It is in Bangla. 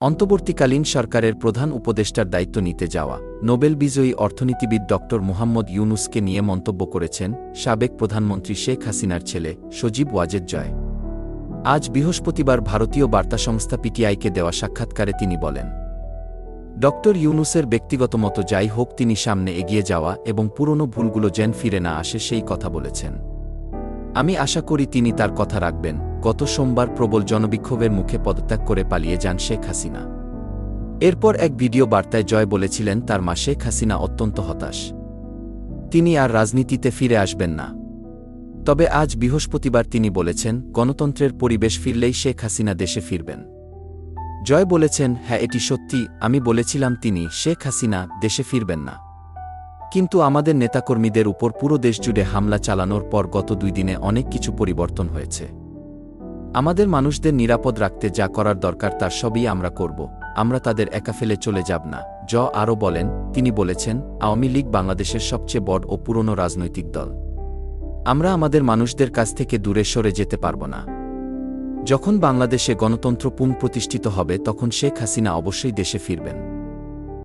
অন্তর্বর্তীকালীন সরকারের প্রধান উপদেষ্টার দায়িত্ব নিতে যাওয়া নোবেল বিজয়ী অর্থনীতিবিদ ড. মুহাম্মদ ইউনুসকে নিয়ে মন্তব্য করেছেন সাবেক প্রধানমন্ত্রী শেখ হাসিনার ছেলে সজীব ওয়াজেদ জয়। আজ বৃহস্পতিবার ভারতীয় বার্তা সংস্থা পিটিআইকে দেওয়া সাক্ষাৎকারে তিনি বলেন, ড. ইউনুসের ব্যক্তিগত মতো যাই হোক, তিনি সামনে এগিয়ে যাওয়া এবং পুরনো ভুলগুলো যেন ফিরে না আসে সেই কথা বলেছেন। আমি আশা করি তিনি তার কথা রাখবেন। গত সোমবার প্রবল জনবিক্ষোভের মুখে পদত্যাগ করে পালিয়ে যান শেখ হাসিনা। এরপর এক ভিডিও বার্তায় জয় বলেছিলেন তার মা শেখ হাসিনা অত্যন্ত হতাশ। তিনি আর রাজনীতিতে ফিরে আসবেন না। তবে আজ বৃহস্পতিবার তিনি বলেছেন, গণতন্ত্রের পরিবেশ ফিরলেই শেখ হাসিনা দেশে ফিরবেন। জয় বলেছেন হ্যাঁ এটি সত্যি, আমি বলেছিলাম তিনি, শেখ হাসিনা, দেশে ফিরবেন না। কিন্তু আমাদের নেতাকর্মীদের উপর পুরো দেশ জুড়ে হামলা চালানোর পর গত দুই দিনে অনেক কিছু পরিবর্তন হয়েছে। আমাদের মানুষদের নিরাপদ রাখতে যা করার দরকার তার সবই আমরা করব। আমরা তাদের একা ফেলে চলে যাব না। জ আরও বলেন, তিনি বলেছেন, আওয়ামী লীগ বাংলাদেশের সবচেয়ে বড় ও পুরনো রাজনৈতিক দল। আমরা আমাদের মানুষদের কাছ থেকে দূরে সরে যেতে পারব না। যখন বাংলাদেশে গণতন্ত্র পুনঃপ্রতিষ্ঠিত হবে, তখন শেখ হাসিনা অবশ্যই দেশে ফিরবেন।